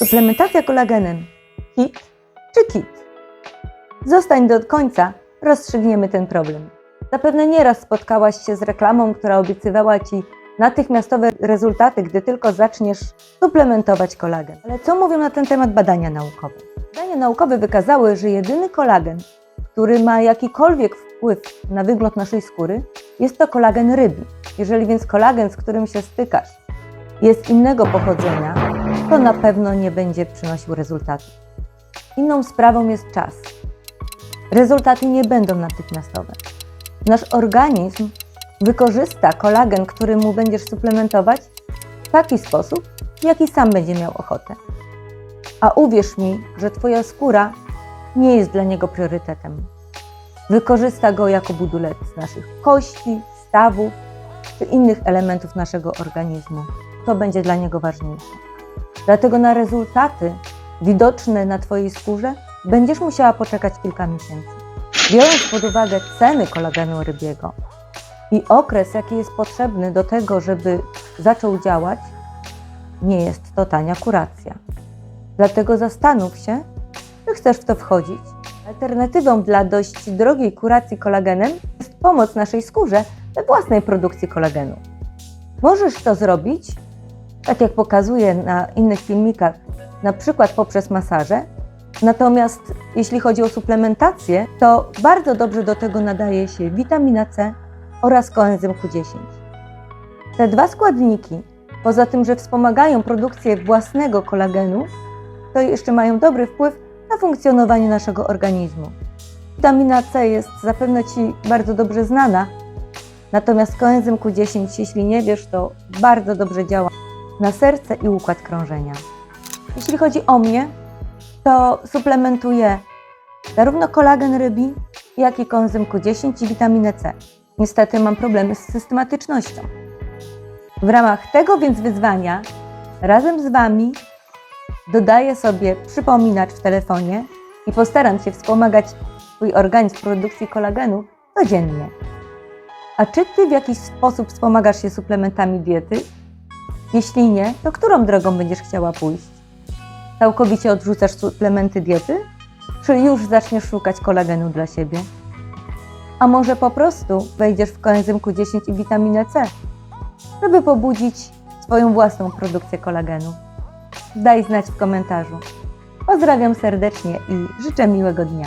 Suplementacja kolagenem. Hit czy kit? Zostań do końca, rozstrzygniemy ten problem. Zapewne nieraz spotkałaś się z reklamą, która obiecywała Ci natychmiastowe rezultaty, gdy tylko zaczniesz suplementować kolagen. Ale co mówią na ten temat badania naukowe? Badania naukowe wykazały, że jedyny kolagen, który ma jakikolwiek wpływ na wygląd naszej skóry, jest to kolagen rybi. Jeżeli więc kolagen, z którym się stykasz, jest innego pochodzenia, to na pewno nie będzie przynosił rezultatów. Inną sprawą jest czas. Rezultaty nie będą natychmiastowe. Nasz organizm wykorzysta kolagen, który mu będziesz suplementować, w taki sposób, w jaki sam będzie miał ochotę. A uwierz mi, że Twoja skóra nie jest dla niego priorytetem. Wykorzysta go jako budulec naszych kości, stawów czy innych elementów naszego organizmu. To będzie dla niego ważniejsze. Dlatego na rezultaty widoczne na Twojej skórze będziesz musiała poczekać kilka miesięcy. Biorąc pod uwagę ceny kolagenu rybiego i okres, jaki jest potrzebny do tego, żeby zaczął działać, nie jest to tania kuracja. Dlatego zastanów się, czy chcesz w to wchodzić. Alternatywą dla dość drogiej kuracji kolagenem jest pomoc naszej skórze we własnej produkcji kolagenu. Możesz to zrobić, tak jak pokazuję na innych filmikach, na przykład poprzez masaże. Natomiast jeśli chodzi o suplementację, to bardzo dobrze do tego nadaje się witamina C oraz koenzym Q10. Te dwa składniki, poza tym, że wspomagają produkcję własnego kolagenu, to jeszcze mają dobry wpływ na funkcjonowanie naszego organizmu. Witamina C jest zapewne Ci bardzo dobrze znana, natomiast koenzym Q10, jeśli nie wiesz, to bardzo dobrze działa na serce i układ krążenia. Jeśli chodzi o mnie, to suplementuję zarówno kolagen rybi, jak i koenzym Q10 i witaminę C. Niestety mam problemy z systematycznością. W ramach tego więc wyzwania razem z Wami dodaję sobie przypominacz w telefonie i postaram się wspomagać Twój organizm w produkcji kolagenu codziennie. A czy Ty w jakiś sposób wspomagasz się suplementami diety? Jeśli nie, to którą drogą będziesz chciała pójść? Całkowicie odrzucasz suplementy diety? Czy już zaczniesz szukać kolagenu dla siebie? A może po prostu wejdziesz w koenzym Q10 i witaminę C, żeby pobudzić swoją własną produkcję kolagenu? Daj znać w komentarzu. Pozdrawiam serdecznie i życzę miłego dnia.